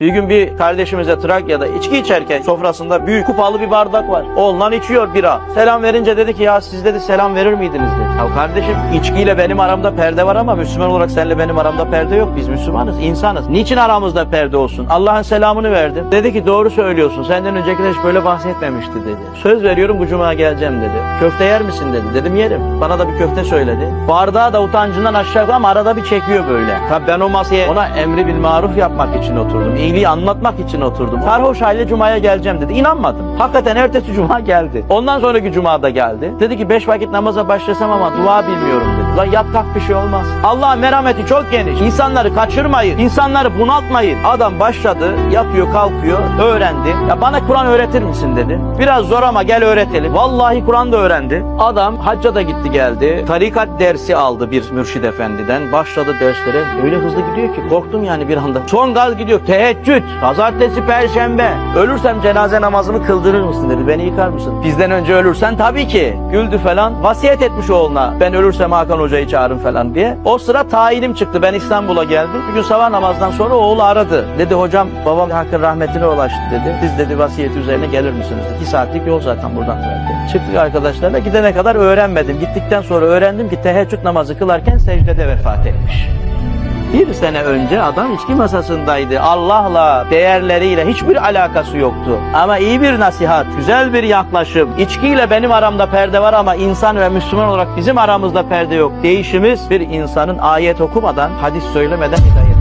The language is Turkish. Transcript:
Bir gün bir kardeşimize Trakya'da içki içerken sofrasında büyük kupalı bir bardak var. Ondan içiyor bira. Selam verince dedi ki ya siz dedi selam verir miydiniz dedi. Ya kardeşim içkiyle benim aramda perde var ama Müslüman olarak seninle benim aramda perde yok. Biz Müslümanız, insanız. Niçin aramızda perde olsun? Allah'ın selamını verdim. Dedi ki doğru söylüyorsun. Senden öncekiler hiç böyle bahsetmemişti dedi. Söz veriyorum bu cuma geleceğim dedi. Köfte yer misin dedi. Dedim yerim. Bana da bir köfte söyledi. Bardağı da utancından aşağı ama arada bir çekiyor böyle. Tabii ben o masaya ona emri bil maruf yapmak için oturdum. İyiliği anlatmak için oturdum. Sarhoş halde cumaya geleceğim dedi. İnanmadım. Hakikaten ertesi cuma geldi. Ondan sonraki cuma da geldi. Dedi ki beş vakit namaza başlasam ama dua bilmiyorum dedi. Lan yat bir şey olmaz. Allah'ın merhameti çok geniş. İnsanları kaçırmayın. İnsanları bunaltmayın. Adam başladı. Yatıyor kalkıyor. Öğrendi. Ya bana Kur'an öğretir misin dedi. Biraz zor ama gel öğretelim. Vallahi Kur'an da öğrendi. Adam hacca da gitti geldi. Tarikat dersi aldı bir mürşid efendiden. Başladı derslere. Öyle hızlı gidiyor ki korktum yani bir anda. Son gaz gidiyor. Teheccüd. Pazartesi, perşembe. Ölürsem cenaze namazımı kıldırır mısın dedi. Beni yıkar mısın? Bizden önce ölürsen tabii ki. Güldü falan. Vasiyet etmiş oğluna. Ben ölürsem Hakan Hoca'yı çağırın falan diye. O sıra tayinim çıktı. Ben İstanbul'a geldim. Bir gün sabah namazdan sonra oğlu aradı. Dedi hocam babam Hakkın rahmetine ulaştı dedi. Siz dedi vasiyeti üzerine gelir misiniz? İki saatlik yol zaten buradan zaten. Çıktık arkadaşlarla. Gidene kadar öğrenmedim. Gittikten sonra öğrendim ki teheccüd namazı kılarken secdede vefat etmiş. Bir sene önce adam içki masasındaydı. Allah'la, değerleriyle hiçbir alakası yoktu. Ama iyi bir nasihat, güzel bir yaklaşım. İçkiyle benim aramda perde var ama insan ve Müslüman olarak bizim aramızda perde yok. Değişimiz bir insanın ayet okumadan, hadis söylemeden hidayet